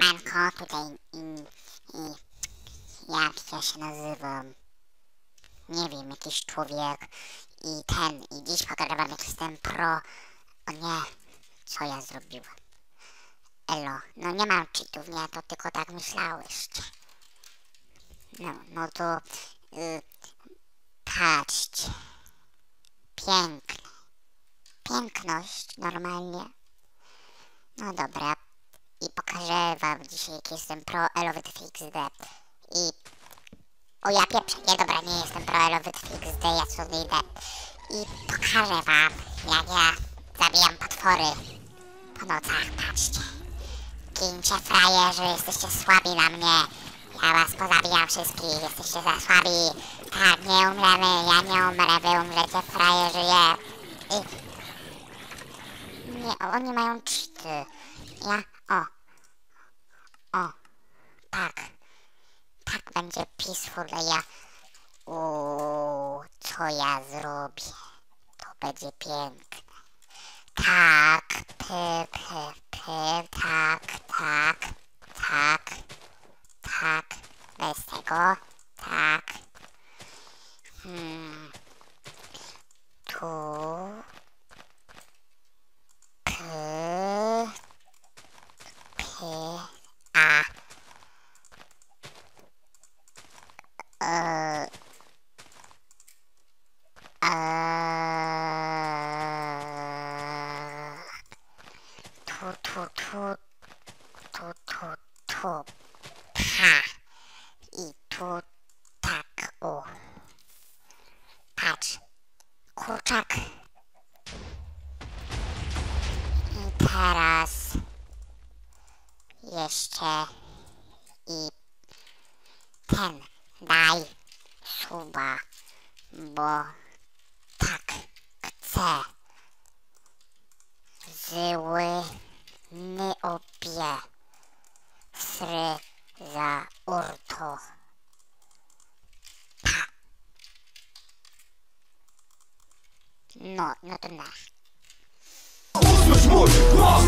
Manko, tutaj i, i jak ja się nazywam? Nie wiem, jakiś człowiek i ten, i dziś jak jestem pro. O nie, co ja zrobiłem? Elo, no nie mam cheatów, nie, to tylko tak myślałyście. No, no to y, patrzcie. Piękne. Piękność, normalnie. No dobra. Wam dzisiaj, jestem pro Elowitfixd. I... O ja pieprzę, nie dobra, nie jestem pro Elowitfixd, ja co idę. I pokażę wam, jak ja zabijam potwory po nocach, patrzcie. Gincie frajerzy, jesteście słabi na mnie. Ja was pozabijam wszystkich, jesteście za słabi. Tak, nie umremy, ja nie umrę, wy umrzecie, frajerzy, je. I... Nie, oni mają cheaty. Ja, o. O. Tak. Tak będzie peaceful, ja... Uuu, co ja zrobię? To będzie piękne. Tak, py, py, py, tak, tak, tak, tak, bez tego, tak. Hmm. Tu. P. A. E. E. Tu, tu, tu, tu, tu, tu. Ha. I tu tak, o. Patrz. Kurczak. I teraz jeszcze i ten daj suba, bo tak chcę. Zły ny obie sry za urto. Pa. No, no to na. Usłysz mój głos,